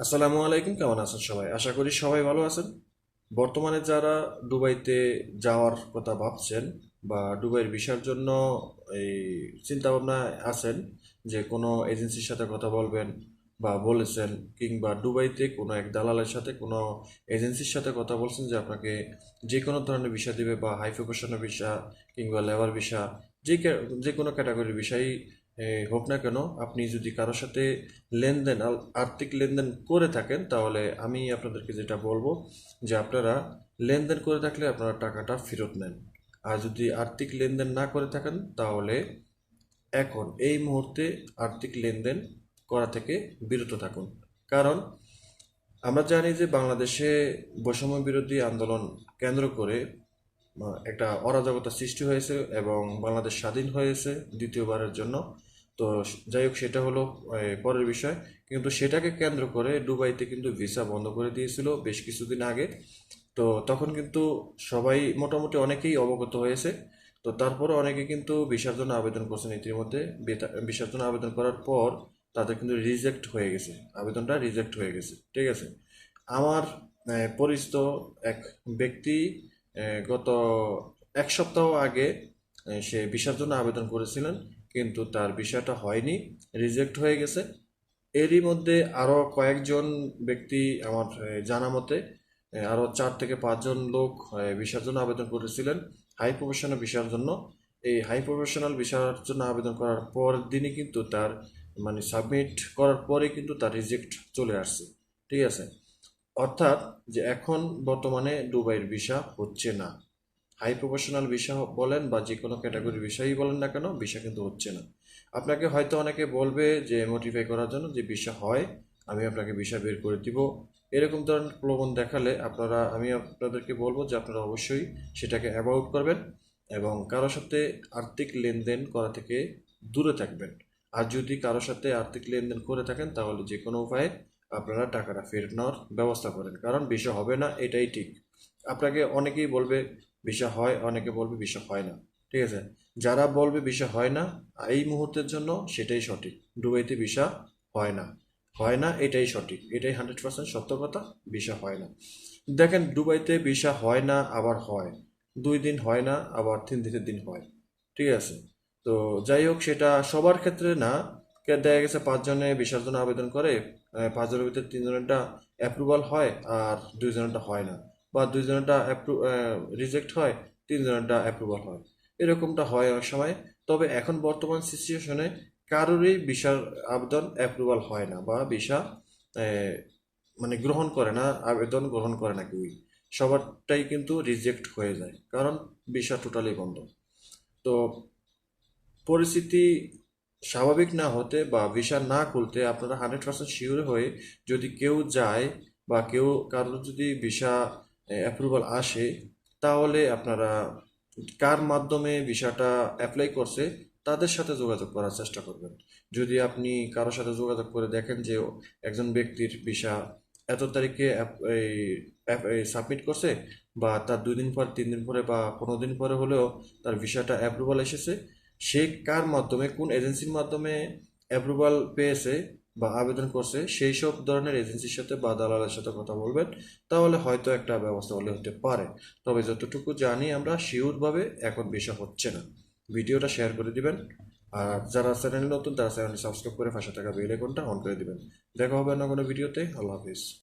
আসসালামু আলাইকুম কেমন আছেন সবাই? আশা করি সবাই ভালো আছেন। বর্তমানে যারা দুবাইতে যাওয়ার কথা ভাবছেন বা দুবাইয়ের বিষয়ের জন্য এই চিন্তা ভাবনা আছেন যে কোনো এজেন্সির সাথে কথা বলবেন বা বলেছেন কিংবা দুবাইতে কোনো এক দালালের সাথে কোনো এজেন্সির সাথে কথা বলছেন যে আপনাকে যে কোনো ধরনের ভিসা দিবে বা হাই প্রফেশনের ভিসা কিংবা লেবার ভিসা যে যে কোনো ক্যাটাগরির এ, হোক না কেন, আপনি যদি কারোর সাথে লেনদেন আর্থিক লেনদেন করে থাকেন, তাহলে আমি আপনাদেরকে যেটা বলব যে আপনারা লেনদেন করে থাকলে আপনারা টাকাটা ফেরত নেন। আর যদি আর্থিক লেনদেন না করে থাকেন, তাহলে এখন, এই মুহূর্তে আর্থিক লেনদেন করা থেকে বিরত থাকুন। কারণ আমরা জানি যে বাংলাদেশে বৈষম্য বিরোধী আন্দোলন কেন্দ্র করে একটা অরাজকতা সৃষ্টি হয়েছে এবং বাংলাদেশ স্বাধীন হয়েছে দ্বিতীয়বারের জন্য। তো যাই হোক সেটা হলো পরের বিষয়। কিন্তু সেটাকে কেন্দ্র করে দুবাইতে কিন্তু ভিসা বন্ধ করে দিয়েছিল বেশ কিছুদিন আগে। তো তখন কিন্তু সবাই মোটামুটি অনেকেই অবগত হয়েছে। তো তারপরে অনেকে কিন্তু ভিসার জন্য আবেদন করছেন ইতিমধ্যে। ভিসার জন্য আবেদন করার পর তাদের কিন্তু রিজেক্ট হয়ে গেছে। আবেদনটা রিজেক্ট হয়ে গেছে, ঠিক আছে? আমার পরিচিত এক ব্যক্তি গত এক সপ্তাহ আগে সে ভিসার জন্য আবেদন করেছিলেন। কিন্তু তার বিষয়টা হয়নি রিজেক্ট হয়ে গেছে। এরই মধ্যে আরও কয়েকজন ব্যক্তি আমার জানা মতে আরও চার থেকে পাঁচজন লোক ভিসার জন্য আবেদন করেছিলেন হাই প্রফেশনাল ভিসার জন্য। এই হাই প্রফেশনাল ভিসার জন্য আবেদন করার পর দিনই কিন্তু তার মানে সাবমিট করার পরে কিন্তু তার রিজেক্ট চলে আসছে। ঠিক আছে? অর্থাৎ যে এখন বর্তমানে দুবাইয়ের ভিসা হচ্ছে না। হাই প্রফেশনাল ভিসা বলেন বা যে কোনো ক্যাটাগরি ভিসাই বলেন না কেন ভিসা কিন্তু হচ্ছে না। আপনাকে হয়তো অনেকে বলবে যে মোটিফাই করার জন্য যে ভিসা হয়, আমি আপনাকে ভিসা বের করে দিব। এরকম ধরনের প্রলোভন দেখালে আপনারা, আমি আপনাদেরকে বলব যে আপনারা অবশ্যই সেটাকে অ্যাভয়েড করবেন এবং কারোর সাথে আর্থিক লেনদেন করা থেকে দূরে থাকবেন। আর যদি কারোর সাথে আর্থিক লেনদেন করে থাকেন, তাহলে যে কোনো উপায়ে আপনারা টাকাটা ফেরত নেওয়ার ব্যবস্থা করেন। কারণ বিষয় হবে না, এটাই ঠিক। আপনাকে অনেকেই বলবে ভিসা হয়, অনেকে বলবে ভিসা হয় না। ঠিক আছে? যারা বলবে ভিসা হয় না, এই মুহূর্তের জন্য সেটাই সঠিক। দুবাইতে ভিসা হয় না। হয় না, এটাই সঠিক। এটাই হান্ড্রেড পার্সেন্ট সত্য কথা ভিসা হয় না। দেখেন, দুবাইতে ভিসা হয় না, আবার হয়। দুই দিন হয় না, আবার তিন দিনের দিন হয়। ঠিক আছে? তো যাই হোক, সেটা সবার ক্ষেত্রে না। দেখা গেছে পাঁচজনে ভিসার জন্য আবেদন করে পাঁচজনের ভিতরে তিনজনেরটা অ্যাপ্রুভাল হয় আর দুইজনেরটা হয় না। বা দুইজনেরটা রিজেক্ট হয় তিনজনেরটা অ্যাপ্রুভাল হয়। এরকমটা হয় অনেক সময়। তবে এখন বর্তমান সিচুয়েশনে কারোরই ভিসার আবেদন অ্যাপ্রুভাল হয় না বা ভিসা মানে গ্রহণ করে না, আবেদন গ্রহণ করে না কেউই। সবারটাই কিন্তু রিজেক্ট হয়ে যায়, কারণ ভিসা টোটালি বন্ধ। তো পরিস্থিতি স্বাভাবিক না হতে বা ভিসা না খুলতে আপনারা হান্ড্রেড পার্সেন্ট শিওর হয়ে যদি কেউ যায় বা কেউ কারোর যদি ভিসা অ্যাপ্রুভাল আসে, তাহলে আপনারা কার মাধ্যমে ভিসাটা অ্যাপ্লাই করছে, তাদের সাথে যোগাযোগ করার চেষ্টা করবেন। যদি আপনি কারোর সাথে যোগাযোগ করে দেখেন যে একজন ব্যক্তির ভিসা এত তারিখে সাবমিট করছে বা তার দুই দিন পর, তিন দিন পরে বা পনেরো দিন পরে হলেও তার ভিসাটা অ্যাপ্রুভাল এসেছে, সে কার মাধ্যমে, কোন এজেন্সির মাধ্যমে অ্যাপ্রুভাল পেয়েছে বা আবেদন করছে, সেই সব ধরনের এজেন্সির সাথে বা দালালের সাথে কথা বলবেন, তাহলে হয়তো একটা ব্যবস্থা হলে হতে পারে। তবে যতটুকু জানি আমরা শিওরভাবে এখন বিষয় হচ্ছে না। ভিডিওটা শেয়ার করে দিবেন, আর যারা চ্যানেল নতুন, তারা চ্যানেল সাবস্ক্রাইব করে পাশে টাকা বেল আইকনটা অন করে দিবেন। দেখা হবে না কোনো ভিডিওতে আল্লাহ হাফিজ।